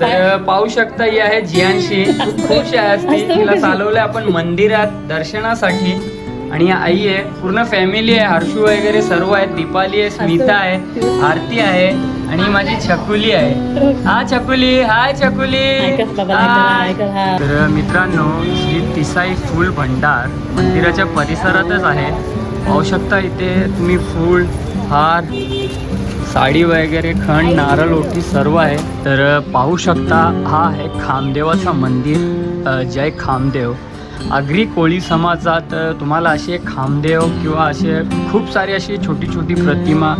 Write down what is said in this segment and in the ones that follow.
तर पाहू शकता ही आहे जियांशी. खूप खुश आहे आज ती. तिला चालवलंय आपण मंदिरात दर्शनासाठी. आणि आई आहे पूर्ण फॅमिली आहे हर्षू वगैरे सर्व आहेत. दीपाली आहे स्मिता आहे आरती आहे आणि माझी छकुली आहे. हा छकुली हाय छकुली. हाय. तर मित्रांनो श्री तिसाई फूल भंडार मंदिराच्या परिसरातच आहे. पाहू शकता इथे तुम्ही फूल हार साडी वगैरे खण नारळ ओटी सर्व आहे. तर पाहू शकता हा आहे खामदेवाचा मंदिर जय खामदेव. आगरी कोळी समाजात तुम्हाला असे खामदेव किंवा असे खूप सारे अशी छोटी छोटी प्रतिमा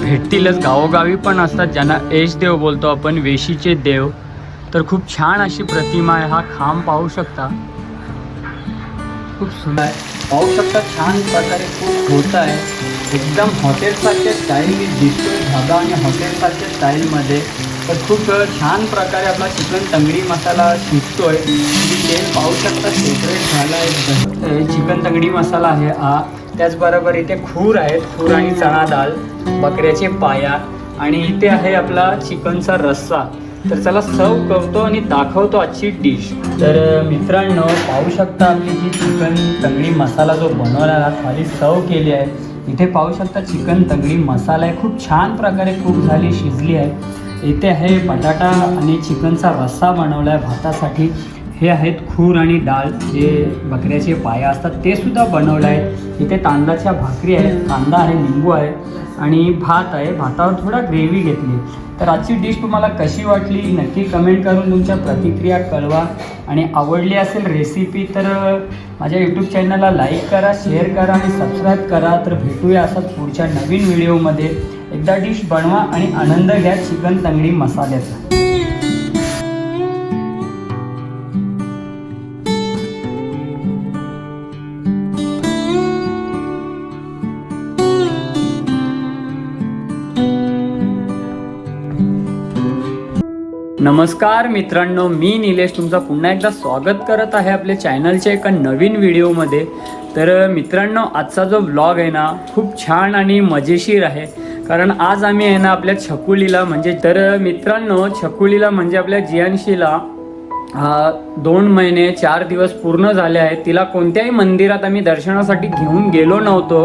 भेटतीलच. गावोगावी पण असतात ज्यांना देव बोलतो आपण वेशीचे देव. तर खूप छान अशी प्रतिमा आहे. हा खांब पाहू शकता. खूप सुंदर आहे. पाहू शकता छान प्रकारे खूप होत आहे. एकदम हॉटेलसारख्या स्टाईल दिसतोय. धागा आणि हॉटेलसारख्या स्टाईलमध्ये तर खूप छान प्रकारे आपला चिकन तंगडी मसाला शिजतोय. तेल पाहू शकता सेपरेट झाला आहे चिकन तंगडी मसाला आहे हा. त्याचबरोबर इथे खूर आहेत. खूर आणि चणा डाळ बकऱ्याचे पाया आणि इथे आहे आपला चिकनचा रस्सा. तर चला सर्व करतो आणि दाखवतो आजची डिश तर मित्रांनो पाहू शकता आपली जी चिकन तंगडी मसाला जो बनवलेला खाली सर्व केली आहे. इथे पाहू शकता चिकन तंगडी मसाला आहे. खूप छान प्रकारे कुक झाली शिजली आहे. इथे आहे बटाटा आणि चिकनचा रस्सा बनवला आहे भातासाठी. हे आहेत खूर आणि डाळ. जे बकऱ्याचे पाया असतात ते सुद्धा बनवलं आहे. इथे तांदळाच्या भाकरी आहेत. कांदा आहे लिंबू आहे. आणि भात आहे. भातावर थोडा ग्रेव्ही घेतली. तर आजची डिश तुम्हाला कशी वाटली? नक्की कमेंट करून तुमच्या प्रतिक्रिया कळवा. आणि आवडली असेल रेसिपी तर माझ्या यूट्यूब चॅनलला लाईक करा शेअर करा आणि सबस्क्राईब करा. तर भेटूया असंच पुढच्या नवीन व्हिडिओमध्ये एकदा डिश बनवा आणि आनंद घ्या चिकन तंगडी मसाल्याचा. नमस्कार मित्रांनो मी निलेश तुमचं पुन्हा एकदा स्वागत करत आहे आपल्या चॅनलच्या एका नवीन व्हिडिओमध्ये. तर मित्रांनो आजचा जो ब्लॉग आहे ना खूप छान आणि मजेशीर आहे. कारण आज आम्ही आहे ना आपल्या छकुलीला म्हणजे तर मित्रांनो छकुलीला म्हणजे आपल्या जियांशीला हा दोन महिने चार दिवस पूर्ण झाले आहेत. तिला कोणत्याही मंदिरात आम्ही दर्शनासाठी घेऊन गेलो नव्हतो.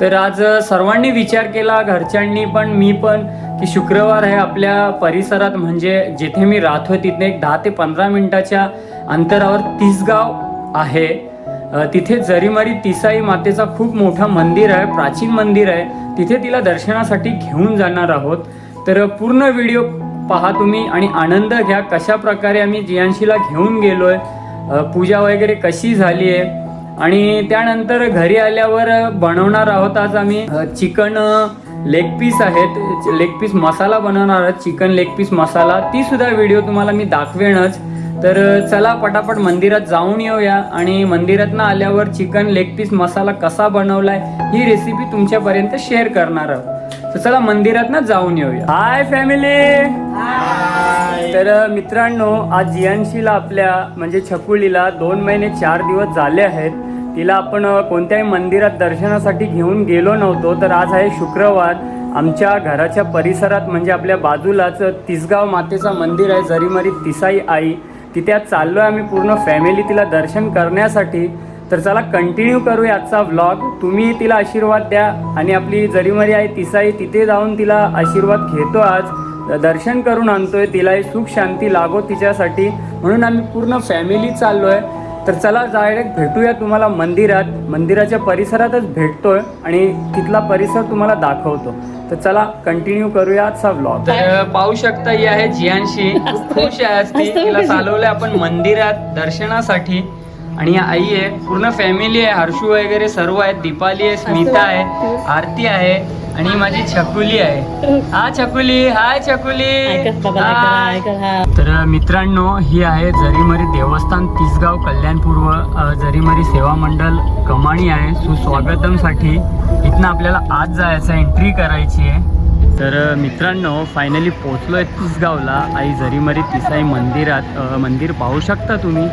तर आज सर्वांनी विचार केला घरच्यांनी पण मी पण की शुक्रवार आहे आपल्या परिसरात. म्हणजे जिथे मी राहतो तिथे एक दहा ते पंधरा मिनिटाच्या अंतरावर तिसगाव आहे. तिथे जरीमारी तिसाई मातेचा खूप मोठा मंदिर आहे प्राचीन मंदिर आहे. तिथे तिला दर्शनासाठी घेऊन जाणार आहोत. तर पूर्ण व्हिडिओ पहा तुम्ही आणि आनंद घ्या. कशा प्रकारे आम्ही जियांशीला घेऊन गेलो आहे पूजा वगैरे कशी झाली आहे आणि त्यानंतर घरी आल्यावर बनवणार आहोत आज आम्ही चिकन लेग पीस आहेत. लेग पीस मसाला बनवणार आहोत. Chicken leg piece masala. ती सुद्धा व्हिडिओ तुम्हाला मी दाखवेनच. तर चला पटापट मंदिरात जाऊन येऊया. आणि मंदिरातनं आल्यावर चिकन लेग पीस मसाला कसा बनवलाय ही रेसिपी तुमच्यापर्यंत शेअर करणार आहोत. तर चला मंदिरातनं जाऊन येऊया. हाय फॅमिली तर मित्रांनो आज जियांशीला आपल्या म्हणजे छकुलीला दोन महिने चार दिवस झाले आहेत. तिला आपण कोणत्याही मंदिरात दर्शनासाठी घेऊन गेलो नव्हतो तर आज आहे शुक्रवार. आमच्या घराच्या परिसरात म्हणजे आपल्या बाजूलाच तिसगाव मातेचं मंदिर आहे जरीमरी तिसाई आई. तिथे आज चाललो आहे आम्ही पूर्ण फॅमिली तिला दर्शन करण्यासाठी. तर चला कंटिन्यू करूया आजचा व्लॉग तुम्ही तिला आशीर्वाद द्या आणि आपली जरीमरी आई तिसाई तिथे जाऊन तिला आशीर्वाद घेतो आज. दर्शन करून आणतोय तिलाही सुख शांती लागो तिच्यासाठी. म्हणून आम्ही पूर्ण फॅमिली चाललो आहे तर चला डायरेक्ट भेटूया तुम्हाला मंदिरात. मंदिराच्या परिसरातच भेटतोय आणि तिथला परिसर तुम्हाला दाखवतो. तर चला कंटिन्यू करूया आजचा व्लॉग तर पाहू शकता ही आहे जियांशी. खूप खुश आहे आज ती. तिला चालवलंय आपण मंदिरात दर्शनासाठी. आणि ही आई आहे. पूर्ण फॅमिली आहे. हर्षू वगैरे सर्व आहेत. दीपाली आहे. स्मिता आहे. आरती आहे. आणि माझी छकुली आहे. हा छकुली. हाय छकुली. हाय. तर मित्रांनो ही आहे जरीमरी देवस्थान तिसगाव कल्याणपूर्व अ, जरीमरी सेवा मंडळ कमाणी आहे. सुस्वागतमसाठी इथनं आपल्याला आज जायचं एंट्री करायची आहे. तर अ, मित्रांनो फायनली पोचलो आहे तिसगावला. आई जरीमरी तिसाई मंदिरात अ, मंदिर पाहू शकता तुम्ही.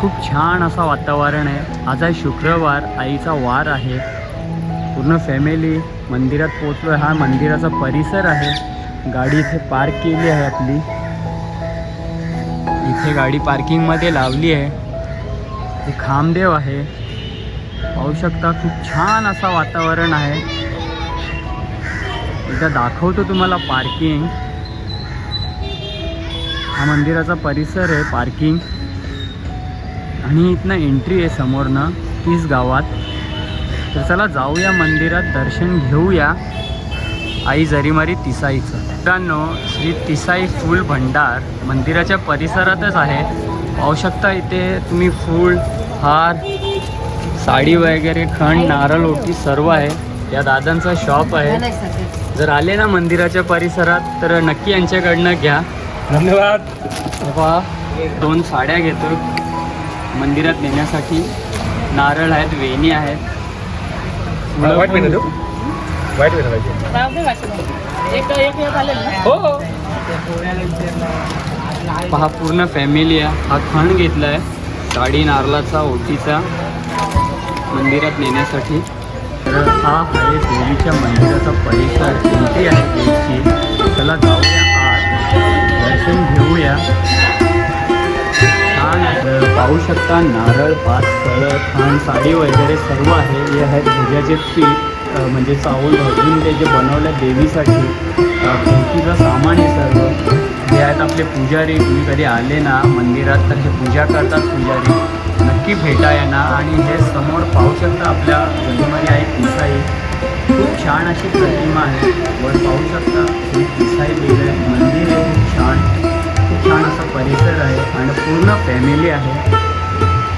खूप छान असं वातावरण आहे. आज आहे शुक्रवार आईचा वार आहे. पूर्ण फॅमिली मंदिरात पोचलो हा मंदिराचा परिसर आहे. गाडी इथे पार्क केली आहे आपली. इथे गाडी पार्किंगमध्ये लावली आहे. हे खामदेव आहे. पाहू शकता खूप छान असा वातावरण आहे. एकदा दाखवतो तुम्हाला पार्किंग हा मंदिराचा परिसर आहे पार्किंग आणि इथनं एंट्री आहे समोरनं तीस गावात. तर चला जाऊया मंदिरात दर्शन घेऊया. आई जरीमारी तिसाईचं. मित्रांनो श्री तिसाई फूल भंडार मंदिराच्या परिसरातच आहे. पाहू शकता इथे तुम्ही फूल हार साडी वगैरे खण नारळ ओटी सर्व आहे. या दादांचा शॉप आहे. जर आले ना मंदिराच्या परिसरात तर नक्की यांच्याकडनं घ्या. धन्यवाद. बाबा दोन साड्या घेतो. मंदिरात नेण्यासाठी नारळ आहेत वेणी आहेत. वाईट पेन देऊ वाईट पेन पाहिजे. हो. पहा पूर्ण फॅमिली आहे. हा खण घेतला आहे साडी नारळाचा ओटीचा. मंदिरात नेण्यासाठी. तर हा आहे देवीच्या मंदिराचा परिसर एंट्री आहे देवीची चला जाऊया आत. दर्शन घेऊया. पाहू शकता नारळ पाच फळं खाण साडी वगैरे सर्व आहे. हे आहेत भुजाचे पीठ म्हणजे चावल भाजून ते जे बनवलं देवीसाठी. भेटीचं सामान आहे सर्व. हे आहेत आपले पुजारी. तुम्ही कधी आले ना मंदिरात तर हे पूजा करतात पुजारी. नक्की भेटा ना आणि हे समोर पाहू शकता आपल्या गलीमध्ये आहे पिसाई. खूप छान अशी प्रतिमा आहे. वर पाहू शकता ही पिसाई वेगळं मंदिर आहे खूप छान. छान असा परिसर आहे आणि पूर्ण फॅमिली आहे.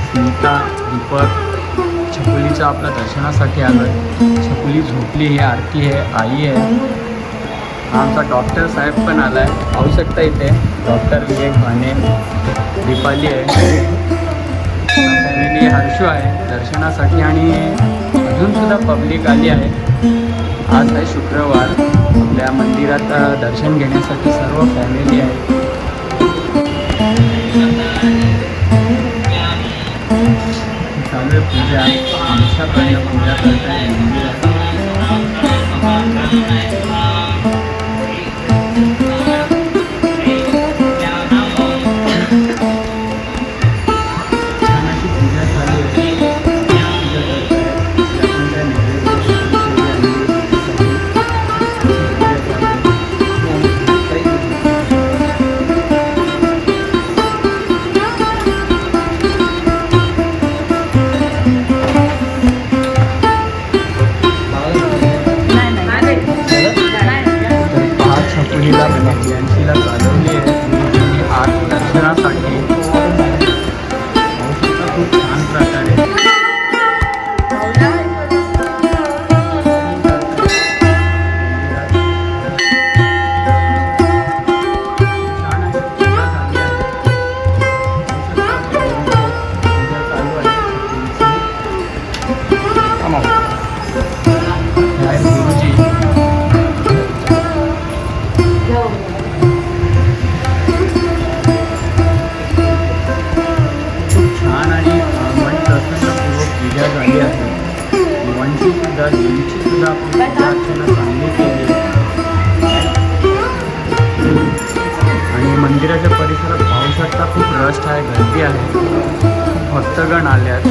स्मिता दीपक छकुलीचं आपल्या दर्शनासाठी आलं छकुली झोपली ही आरती आहे आई आहे. आमचा डॉक्टर साहेब पण आला आहे पाहू शकता इथे डॉक्टर विवेक भाने दीपाली आहे. फॅमिली हर्षू आहे दर्शनासाठी आणि अजूनसुद्धा पब्लिक आली आहे. आज आहे शुक्रवार. आपल्या मंदिरात दर्शन घेण्यासाठी सर्व फॅमिली आहे. चालू आहे पूजा आमच्याकडनं पूजा करता येईल देवीची चांगली केली आणि मंदिराच्या परिसरात पाहू शकता खूप रस्ट आहे गर्दी आहे. भक्तगण आल्यात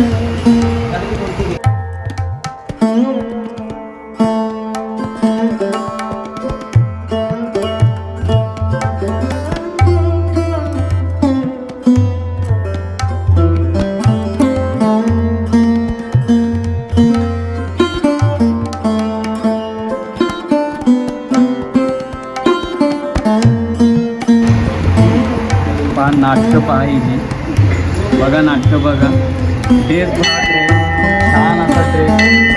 इथं बघा. ड्रेस ड्रेस छान असा ड्रेस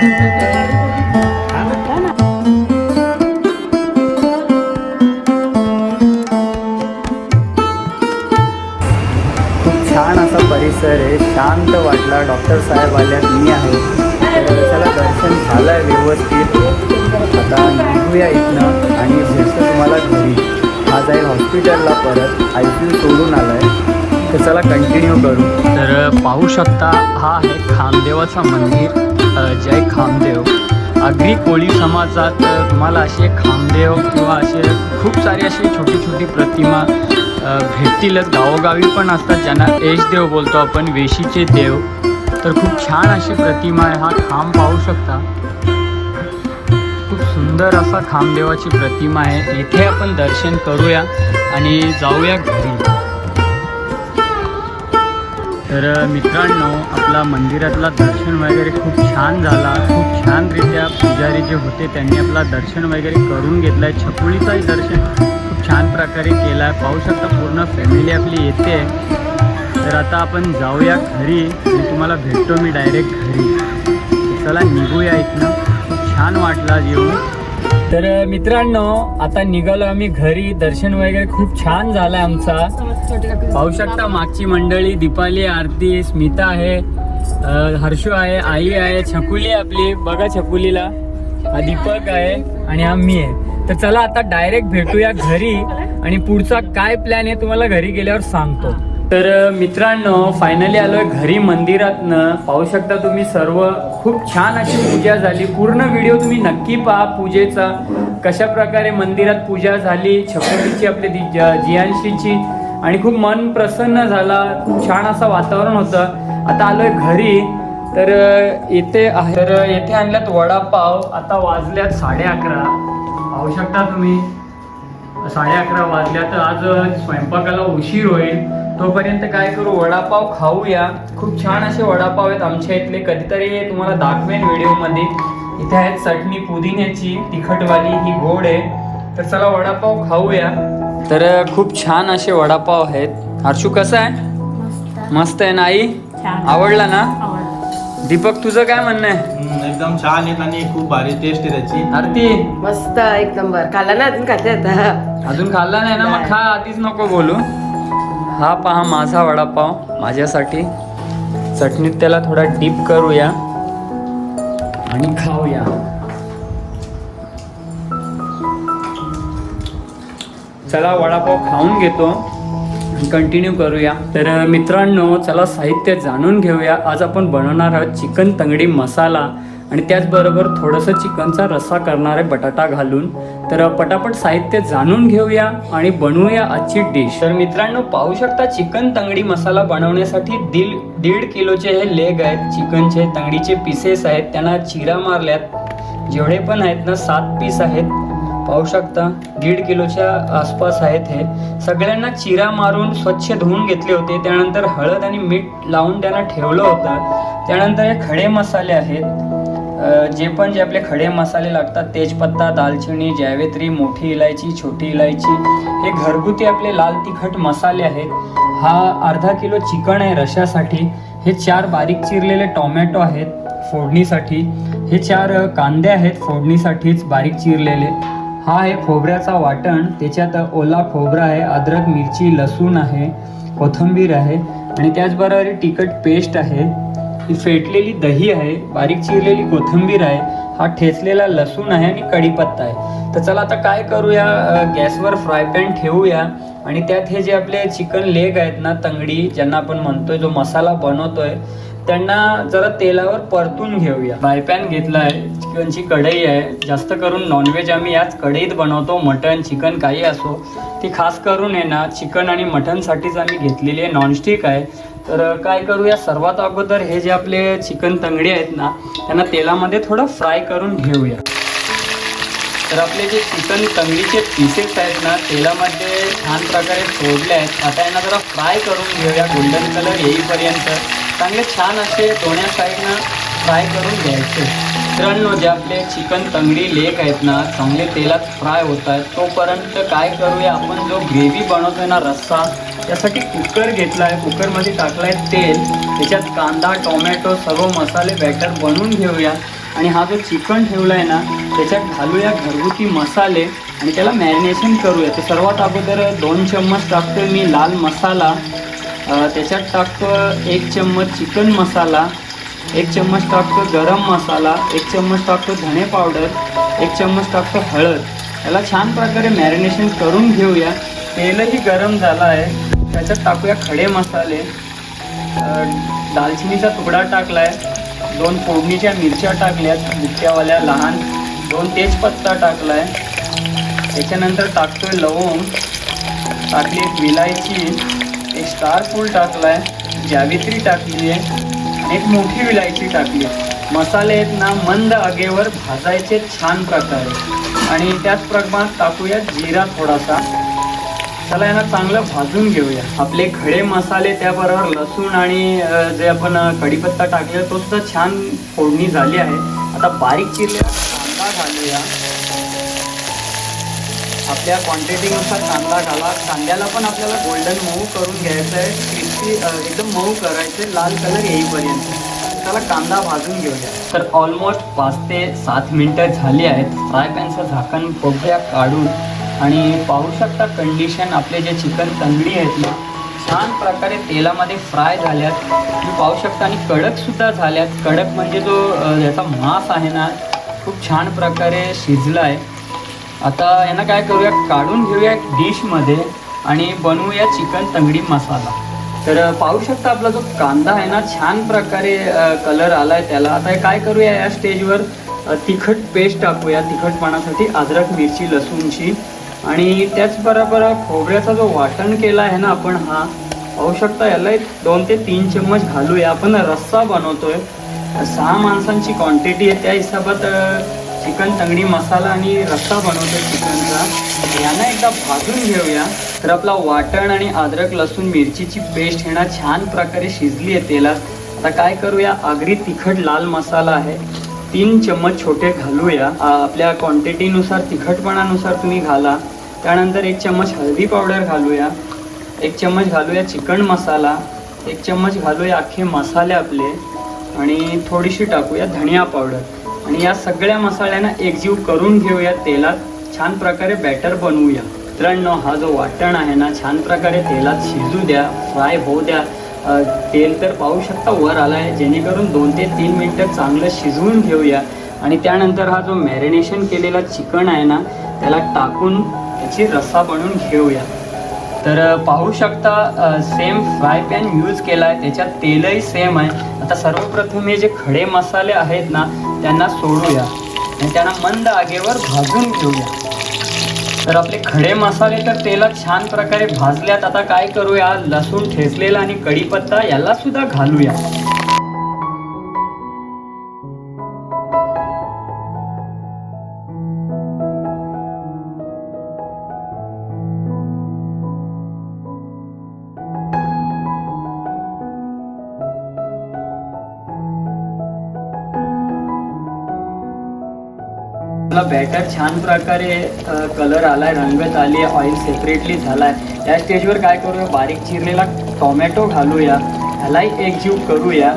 खूप छान असा परिसर आहे. शांत वाटला. डॉक्टर साहेब आल्यात मी आहे. तर चला दर्शन झालं आहे व्यवस्थित. आता निघूया इथनं आणि भेटतो तुम्हाला घरी. हा जाईल हॉस्पिटलला परत. आय सी यू सोडून आला आहे तर चला कंटिन्यू करू. तर पाहू शकता हा आहे खामदेवाचा मंदिर जय खामदेव. अगदी कोळी समाजात तुम्हाला असे खामदेव किंवा असे खूप सारे असे छोटी छोटी प्रतिमा भेटतीलच. गावोगावी पण असतात ज्यांना देव बोलतो आपण वेशीचे देव. तर खूप छान अशी प्रतिमा आहे हा खांब पाहू शकता. खूप सुंदर असा खामदेवाची प्रतिमा आहे. इथे आपण दर्शन करूया आणि जाऊया घरी. तर मित्रांनो आपला मंदिरातला दर्शन वगैरे खूप छान झाला. खूप छानरित्या पुजारी जे होते त्यांनी आपला दर्शन वगैरे करून घेतलं आहे छकुलीचाही दर्शन खूप छान प्रकारे केलं आहे पाहू शकता पूर्ण फॅमिली आपली येते. तर आता आपण जाऊया घरी आणि तुम्हाला भेटतो मी डायरेक्ट घरी. चला निघूया इथनं. खूप छान वाटला येऊन तर मित्रांनो आता निघालो आम्ही घरी. दर्शन वगैरे खूप छान झालं आमचा. पाहू शकता मागची मंडळी दीपाली आरती स्मिता आहे हर्षू आहे आई आहे छकुली आहे आपली. बघा छकुलीला. हा दीपक आहे आणि हा मी आहे. तर चला आता डायरेक्ट भेटूया घरी आणि पुढचा काय प्लॅन आहे तुम्हाला घरी गेल्यावर सांगतो. तर मित्रांनो फायनली आलोय घरी मंदिरातनं. पाहू शकता तुम्ही सर्व. खूप छान अशी पूजा झाली. पूर्ण व्हिडिओ तुम्ही नक्की पहा पूजेचा. कशा प्रकारे मंदिरात पूजा झाली. छकुलीची आपली दि- जियांशीची आणि खूप मन प्रसन्न झाला. खूप छान असं वातावरण होतं. आता आलोय घरी. तर येथे तर येथे आणल्यात वडापाव. आता वाजल्यात साडे अकरा. पाहू शकता तुम्ही? साडे अकरा वाजल्या तर आज स्वयंपाकाला उशीर होईल. तोपर्यंत काय करू? वडापाव खाऊया. खूप छान असे वडापाव आहेत आमच्या इथले. कधीतरी तुम्हाला दाखवेन व्हिडिओमध्ये. इथे आहेत चटणी पुदिन्याची तिखटवाली ही गोड आहे. तर चला वडापाव खाऊया. तर खूप छान असे वडापाव आहेत. हर्षू कसं आहे? मस्त. आहे ना आई? आवडला ना? दीपक तुझं काय म्हणणं आहे? एकदम छान आहेत आणि खूप भारी टेस्ट आहे त्याची. आरती? मस्त एक नंबर. खाल्ला ना अजून खाते आता? अजून खाल्ला नाही ना? मग खा आधीच नको बोलू. हा पहा माझा वडापाव माझ्यासाठी. चटणीत त्याला थोडा डीप करूया. आणि खाऊया. चला वडापाव खाऊन घेतो. कंटिन्यू करूया. तर मित्रांनो चला साहित्य जाणून घेऊया. आज आपण बनवणार आहोत चिकन तंगडी मसाला. आणि त्याचबरोबर थोडंसं चिकनचा रस्सा करणार आहे बटाटा घालून. तर पटापट साहित्य जाणून घेऊया आणि बनवूया आजची डिश तर मित्रांनो पाहू शकता चिकन तंगडी मसाला बनवण्यासाठी दीड दीड किलोचे हे लेग आहेत. चिकनचे तंगडीचे पीसेस आहेत. त्यांना चिरा मारल्यात. जेवढे पण आहेत ना सात पीस आहेत. पाहू शकता. दीड किलोच्या आसपास आहेत हे. सगळ्यांना चिरा मारून स्वच्छ धुवून घेतले होते. त्यानंतर हळद आणि मीठ लावून त्यांना ठेवलं होतं. त्यानंतर हे खडे मसाले आहेत. जे पण जे आपले खडे मसाले लागतात तेजपत्ता दालचिनी जावेत्री मोठी इलायची छोटी इलायची हे घरगुती आपले लाल तिखट मसाले आहेत. हा अर्धा किलो चिकन आहे रशासाठी. हे चार बारीक चिरलेले टोमॅटो आहेत फोडणीसाठी. हे चार कांदे आहेत फोडणीसाठीच बारीक चिरलेले. हा आहे खोबऱ्याचा वाटण. त्याच्यात ओला खोबरा आहे अद्रक मिरची लसूण आहे कोथिंबीर आहे आणि त्याचबरोबर ही तिखट पेस्ट आहे. ही फेटलेली दही आहे बारीक चिरलेली कोथिंबीर आहे. हा ठेचलेला लसूण आहे आणि कढीपत्ता आहे. तर चला आता काय करूया? गॅसवर फ्राय पॅन ठेवूया. आणि त्यात हे जे आपले चिकन लेग आहेत ना तंगडी ज्यांना आपण म्हणतोय जो मसाला बनवतोय त्यांना जरा तेलावर परतून घेऊया. फ्राय पॅन घेतला आहे चिकनची कढई आहे. जास्त करून नॉनव्हेज आम्ही याच कढईत बनवतो. मटन चिकन काही असो. ती खास करून आहे ना चिकन आणि मटनसाठीच आम्ही घेतलेली आहे. नॉनस्टिक आहे. तर काय करूया सर्वात अगोदर हे जे आपले चिकन तंगडी आहेत ना त्यांना तेलामध्ये थोडं फ्राय करून घेऊया. तर आपले जे चिकन तंगडीचे पीसेस आहेत ना तेलामध्ये छान प्रकारे सोडले आहेत. आता यांना जरा फ्राय करून घेऊया. गोल्डन कलर येईपर्यंत. चांगले छान असे दोन्या साईडनं फ्राय करून घ्यायचे. मित्रांनो जे आपले चिकन तंगडी लेक आहेत ना चांगले तेलात फ्राय होत आहेत. तोपर्यंत काय करूया आपण जो ग्रेव्ही बनवतोय ना रस्सा त्यासाठी कुकर घेतला आहे कुकरमध्ये टाकला आहे तेल त्याच्यात कांदा टोमॅटो सर्व मसाले बॅटर बनवून घेऊया. आणि हा जो चिकन ठेवला आहे ना त्याच्यात घालूया घरगुती मसाले आणि त्याला मॅरिनेशन करूया. तर सर्वात अगोदर दोन चम्मच टाकतो मी लाल मसाला. त्याच्यात टाकतो एक चम्मच चिकन मसाला एक चम्मच टाकतो गरम मसाला एक चम्मच टाकतो धणे पावडर एक चम्मच टाकतो हळद. याला छान प्रकारे मॅरिनेशन करून घेऊया. तेलही गरम झालं आहे त्याच्यात टाकूया खडे मसाले. दालचिनीचा तुकडा टाकला आहे दोन फोडणीच्या मिरच्या टाकल्यात. मिरच्यावाल्या लहान दोन तेजपत्ता टाकला आहे त्याच्यानंतर टाकतोय लवंग. टाकली एक विलायची. एक स्टार फूल आहे जावित्री टाकली आहे आणि एक मोठी विलायची टाकली आहे मसाले आहेत ना मंद आगेवर भाजायचे छान प्रकारे आणि त्याच प्रमाणात टाकूया जिरा थोडासा. चला यांना चांगलं भाजून घेऊया. आपले खडे मसाले त्याबरोबर लसूण आणि जे आपण कढीपत्ता टाकले तो सुद्धा छान फोडणी झाली आहे. आता बारीक चिरलेला कांदा घालूया. आपल्या क्वांटिटीनुसार कांदा घाला. कांद्याला पण आपल्याला गोल्डन मऊ करून घ्यायचं आहे. क्रिस्पी एकदम मऊ करायचे. लाल कलर येईपर्यंत. त्याला कांदा भाजून घेऊया. तर ऑलमोस्ट पाच ते सात मिनटं झाली आहेत. फ्राय पॅनचं झाकण बघूया काढून. आणि पाहू शकता कंडिशन आपले जे चिकन तंगडी आहेत ना छान प्रकारे तेलामध्ये फ्राय झाल्यात. तुम्ही पाहू शकता आणि कडकसुद्धा झाल्यात. कडक म्हणजे जो याचा मांस आहे ना खूप छान प्रकारे शिजला आहे आता यांना काय करूया काढून घेऊया एक डिशमध्ये आणि बनवूया चिकन तंगडी मसाला तर पाहू शकता आपला जो कांदा आहे ना छान प्रकारे कलर आला आहे त्याला. आता हे काय करूया या स्टेजवर तिखट पेस्ट टाकूया तिखटपणासाठी अद्रक मिरची लसूणची. आणि त्याचबरोबर खोबऱ्याचा जो वाटण केला आहे ना आपण हा पाहू शकता याला एक दोन ते तीन चम्मच घालूया. आपण रस्सा बनवतोय. सहा माणसांची क्वांटिटी आहे त्या हिशोबात चिकन तंगडी मसाला आणि रस्सा बनवतो चिकनचा. यांना एकदा भाजून घेऊया. तर आपला वाटण आणि अद्रक लसूण मिरचीची पेस्ट हे ना छान प्रकारे शिजली आहे तेलात. आता काय करूया? आगरी तिखट लाल मसाला आहे. तीन चम्मच छोटे घालूया. आपल्या क्वांटिटीनुसार तिखटपणानुसार तुम्ही घाला. त्यानंतर एक चम्मच हळदी पावडर घालूया. एक चम्मच घालूया चिकन मसाला. एक चम्मच घालूया अख्खे मसाले आपले. आणि थोडीशी टाकूया धनिया पावडर. आणि या सगळ्या मसाल्यांना एकजीव करून घेऊया तेलात. छान प्रकारे बॅटर बनवूया. मित्रांनो हा जो वाटण आहे ना छान प्रकारे तेलात शिजू द्या फ्राय होऊ द्या. तेल तर पाहू शकता वर आला आहे जेणेकरून दोन ते तीन मिनटं चांगलं शिजवून घेऊया. आणि त्यानंतर हा जो मॅरिनेशन केलेला चिकन आहे ना त्याला टाकून त्याची रस्सा बनवून घेऊया. तर पाहू शकता सेम फ्राय पॅन यूज केला आहे त्याच्यात तेलही सेम आहे. आता सर्वप्रथम हे जे खडे मसाले आहेत ना त्यांना सोडूया. आणि त्यांना मंद आगेवर भाजून घेऊया. तर आपले खडे मसाले तर तेलात छान प्रकारे भाजल्यात. आता काय करूया? लसूण ठेचलेला आणि कढीपत्ता याला सुद्धा घालूया. बॅटर छान प्रकारे कलर आलाय रंगत आली आहे ऑइल सेपरेटली झालाय. या स्टेजवर काय करूया? बारीक चिरलेला टोमॅटो घालूया. ह्यालाही एकजीव करूया.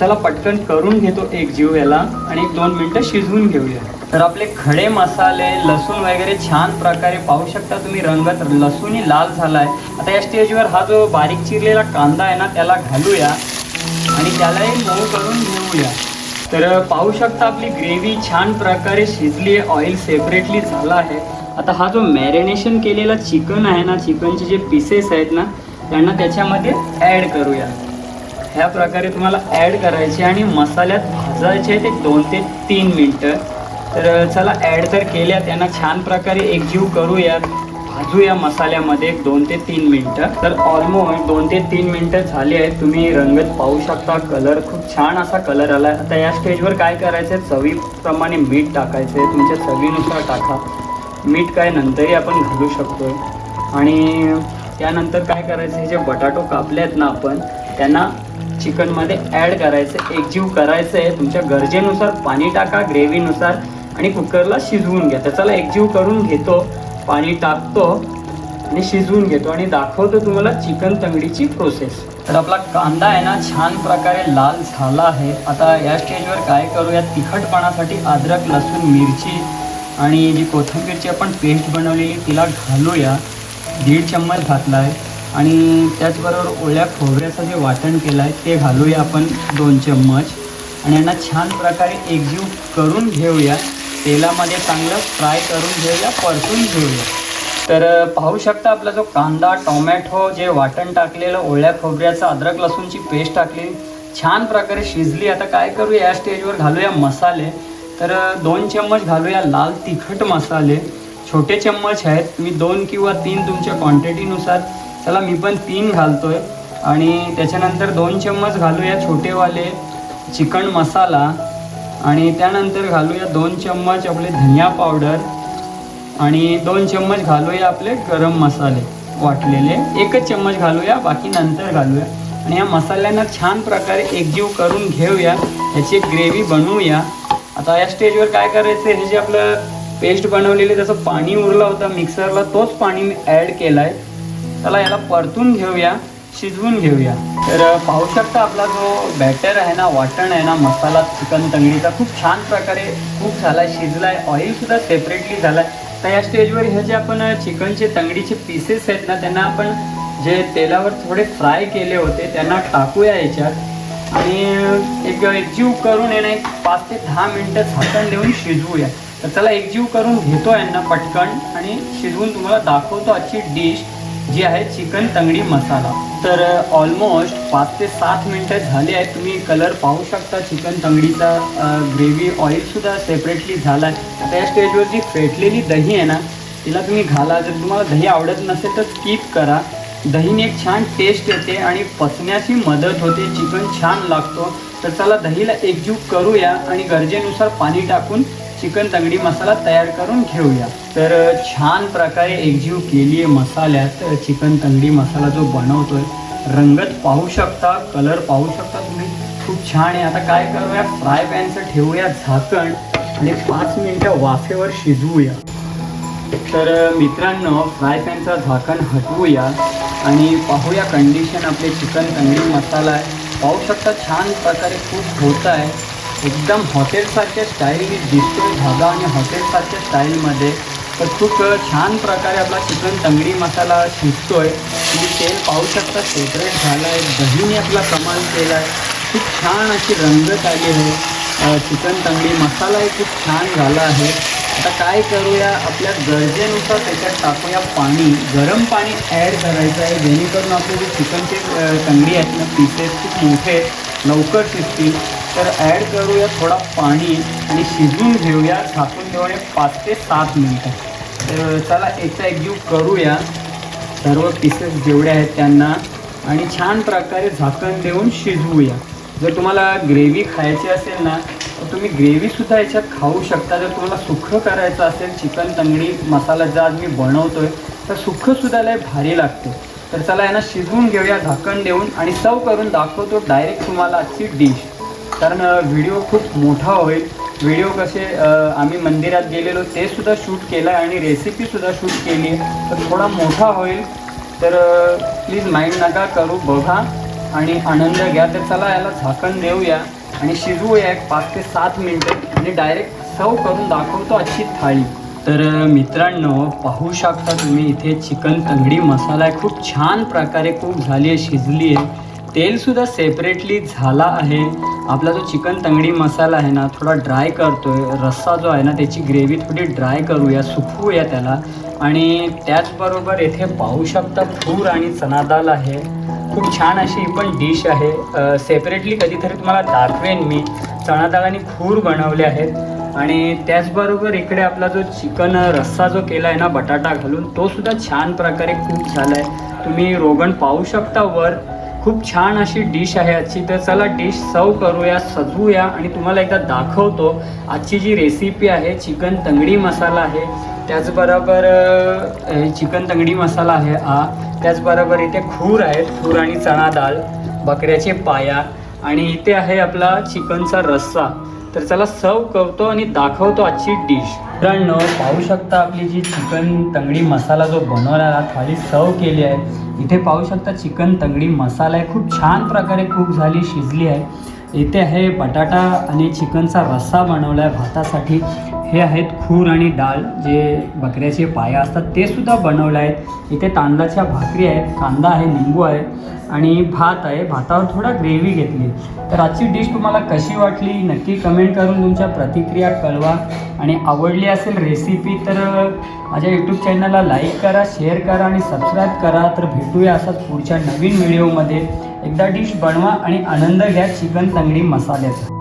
तर पटकन करून घेतो एक जीव याला आणि एक दोन मिनटं शिजवून घेऊया. तर आपले खडे मसाले लसूण वगैरे छान प्रकारे पाहू शकता तुम्ही. रंगत लसूणही लाल झाला आहे आता या स्टेजवर हा जो बारीक चिरलेला कांदा आहे ना त्याला घालूया. आणि त्यालाही मऊ करून घेऊया तर पाहू शकता आपली ग्रेव्ही छान प्रकारे शिजली आहे ऑइल सेपरेटली झाला आहे. आता हा जो मॅरिनेशन केलेला चिकन आहे ना चिकनचे जे पीसेस आहेत ना त्यांना त्याच्यामध्ये ॲड करूया. ह्या प्रकारे तुम्हाला ॲड करायचे आणि मसाल्यात भाजायचे आहेत दोन ते तीन मिनटं. तर चला ॲड तर केल्या त्यांना छान प्रकारे एकजीव करूयात. भाजूया मसाल्यामध्ये दोन ते तीन मिनटं. तर ऑलमोस्ट दोन ते तीन मिनटं झाली आहेत. तुम्ही रंगत पाहू शकता. कलर खूप छान असा कलर आला आहे आता या स्टेजवर काय करायचं आहे चवीप्रमाणे मीठ टाकायचं आहे तुमच्या चवीनुसार टाका. मीठ काय नंतरही आपण घालू शकतो आणि त्यानंतर काय करायचं हे जे बटाटो कापले आहेत ना आपण त्यांना चिकनमध्ये ॲड करायचं एकजीव करायचं आहे तुमच्या गरजेनुसार पाणी टाका ग्रेव्हीनुसार आणि कुकरला शिजवून घ्या. त्याचाला एकजीव करून घेतो. पाणी टाकतो आणि शिजवून घेतो आणि दाखवतो तुम्हाला चिकन तंगडीची प्रोसेस तर आपला कांदा आहे ना छान प्रकारे लाल झाला आहे. आता या स्टेजवर काय करूया तिखटपणासाठी अद्रक लसूण मिरची आणि जी कोथिंबीरची आपण पेस्ट बनवलेली तिला घालूया. दीड चम्मच घातला आहे आणि त्याचबरोबर ओल्या खोबऱ्याचं जे वाटण केलं आहे ते घालूया आपण दोन चम्मच. आणि यांना छान प्रकारे एकजीव करून घेऊया तेलामध्ये चांगलं फ्राय करून घेऊया परतून घेऊया. तर पाहू शकता आपला जो कांदा टोमॅटो जे वाटण टाकलेलं ओळ्या खोबऱ्याचं अद्रक लसूणची पेस्ट टाकली छान प्रकारे शिजली. आता काय करूया या स्टेजवर घालूया मसाले. तर दोन चम्मच घालूया लाल तिखट मसाले. छोटे चम्मच आहेत. तुम्ही दोन किंवा तीन तुमच्या क्वांटिटीनुसार चला मी पण तीन घालतोय. आणि त्याच्यानंतर दोन चम्मच घालूया छोटेवाले चिकन मसाला. आणि त्यानंतर घालूया दोन चम्मच आपले धनिया पावडर आणि दोन चम्मच घालूया आपले गरम मसाले वाटलेले. एकच चम्मच घालूया बाकी नंतर घालूया. आणि या मसाल्यांना छान प्रकारे एकजीव करून घेऊया. याची एक ग्रेव्ही बनवूया. आता या स्टेजवर काय करायचं हे जे आपलं पेस्ट बनवलेली त्याचं पाणी उरलं होतं. मिक्सरला तोच पाणी मी ॲड केला आहे त्याला याला परतून घेऊया. शिजवून घेऊया. तर पाहू शकता आपला जो बॅटर आहे ना वाटण आहे ना मसाला चिकन तंगडीचा खूप छान प्रकारे खूप झाला शिजला आहे ऑइलसुद्धा सेपरेटली झाला आहे तर या स्टेजवर हे जे आपण चिकनचे तंगडीचे पीसेस आहेत ना त्यांना आपण जे तेलावर थोडे फ्राय केले होते त्यांना टाकूया याच्यात. आणि एक एकजीव करून येणं एक पाच ते दहा मिनटं झाकण देऊन शिजवूया. तर चला एकजीव करून घेतो यांना पटकन. आणि शिजवून तुम्हाला दाखवतो आजची डिश जी आहे चिकन तंगडी मसाला. तर ऑलमोस्ट पाच ते सात मिनटं झाली आहेत. तुम्ही कलर पाहू शकता. चिकन तंगडीचा ग्रेव्ही ऑइलसुद्धा सेपरेटली झाला आहे त्या स्टेजवर जी फेटलेली दही आहे ना तिला तुम्ही घाला. जर तुम्हाला दही आवडत नसेल तर स्किप करा. दहीने एक छान टेस्ट येते आणि पचण्याची मदत होते. चिकन छान लागतो. तर चला दहीला एकजीव करूया आणि गरजेनुसार पाणी टाकून चिकन तंगडी मसाला तयार करून घेऊया. तर छान प्रकारे एकजीव केली आहे मसाल्यात. चिकन तंगडी मसाला जो बनवतोय रंगत पाहू शकता कलर पाहू शकता तुम्ही. खूप छान आहे. आता काय करूया? फ्राय पॅनचं ठेवूया झाकण आणि पाच मिनटं वाफेवर शिजवूया. तर मित्रांनो फ्राय पॅनचं झाकण हटवूया आणि पाहूया कंडिशन आपले चिकन तंगडी मसाला. आहे पाहू शकता छान प्रकारे खूप होत आहे. एकदम हॉटेलसारख्या स्टाईलने दिसतो धागा आणि हॉटेलसारख्या स्टाईलमध्ये. तर खूप छान प्रकारे आपला चिकन तंगडी मसाला शिजतोय. तुम्ही तेल पाहू शकता सेपरेट झालं आहे दहीने आपला कमाल केला आहे खूप छान अशी रंगत आली आहे. चिकन तंगडी मसालाही खूप छान झाला आहे. आता काय करूया आपल्या गरजेनुसार त्याच्यात टाकूया पाणी. गरम पाणी ॲड करायचं आहे जेणेकरून आपले जे चिकनचे तंगडी आहेत ना पीसेस खूप मोठे आहेत, लवकर शिजतील. तर ॲड करूया थोडा पाणी आणि शिजवून घेऊया. झाकून घेऊया पाच ते सात मिनटं. तर चला याचा एकजीव करूया. सर्व पीसेस जेवढे आहेत त्यांना आणि छान प्रकारे झाकण देऊन शिजवूया. जर तुम्हाला ग्रेव्ही खायची असेल ना तर तुम्ही ग्रेव्हीसुद्धा याच्यात खाऊ शकता. जर तुम्हाला सुखं करायचं असेल चिकन तंगडी मसाला जा आज मी बनवतो आहे तर सुखंसुद्धा लय भारी लागते. तर चला यांना शिजवून घेऊया झाकण देऊन आणि सर्व करून दाखवतो डायरेक्ट तुम्हाला आजची डिश कारण व्हिडिओ खूप मोठा होईल. व्हिडिओ कसे आम्ही मंदिरात गेलेलो ते सुद्धा शूट केलं आहे आणि रेसिपीसुद्धा शूट केली आहे. तर थोडा मोठा होईल. तर प्लीज माइंड नका करू बघा आणि आनंद घ्या. तर चला याला झाकण देऊया आणि शिजवूया एक पाच ते सात मिनटं आणि डायरेक्ट सर्व करून दाखवतो अशी थाळी. तर मित्रांनो पाहू शकता तुम्ही इथे चिकन तंगडी मसाला आहे. खूप छान प्रकारे खूप झाली आहे शिजली आहे. तेलसुद्धा सेपरेटली झाला आहे. आपला जो चिकन तंगडी मसाला आहे ना थोडा ड्राय करतोय. रस्सा जो आहे ना त्याची ग्रेव्ही थोडी ड्राय करूया सुकवूया त्याला. आणि त्याचबरोबर येथे पाहू शकता फूर आणि चना दाल आहे. खूप छान अशी ही पण डिश आहे. सेपरेटली कधीतरी तुम्हाला दाखवेन मी. चणा दाल आणि खूर बनवले आहेत. आणि त्याचबरोबर इकडे आपला जो चिकन रस्सा जो केला आहे ना बटाटा घालून तो सुद्धा छान प्रकारे खूप झाला आहे तुम्ही रोगण पाहू शकता वर. खूप छान अशी डिश आहे आजची. तर चला डिश सर्व करूया सजवूया आणि तुम्हाला एकदा दाखवतो. आजची जी रेसिपी आहे चिकन तंगडी मसाला आहे. त्याचबरोबर चिकन तंगडी मसाला आहे हा. त्याचबरोबर इथे खूर आहेत खूर आणि चणा डाळ बकऱ्याचे पाया आणि इथे आहे आपला चिकनचा रस्सा. तर चला सर्व करतो आणि दाखवतो आजची डिश मित्रांनो पाहू शकता आपली जी चिकन तंगडी मसाला जो बनवलेला थाळी सर्व केली आहे. इथे पाहू शकता चिकन तंगडी मसाला आहे. खूप छान प्रकारे खूप झाली शिजली आहे. इथे आहे बटाटा आणि चिकनचा रस्सा बनवला आहे भातासाठी. हे आहेत खूर आणि डाळ जे बकऱ्याचे पाया असतात ते सुद्धा बनवले आहेत. इथे तांदळाच्या भाकरी आहेत कांदा आहे निंबू आहे आणि भात आहे. भातावर थोडा ग्रेव्ही घेतली. तर आजची डिश तुम्हाला कशी वाटली? नक्की कमेंट करून तुमच्या प्रतिक्रिया कळवा. आणि आवडली असेल रेसिपी तर माझ्या यूट्यूब चॅनलला लाईक करा शेअर करा आणि सबस्क्राईब करा. तर भेटूया असाच पुढच्या नवीन व्हिडिओमध्ये एकदा डिश बनवा आणि आनंद घ्या चिकन तंगडी मसाल्याचा.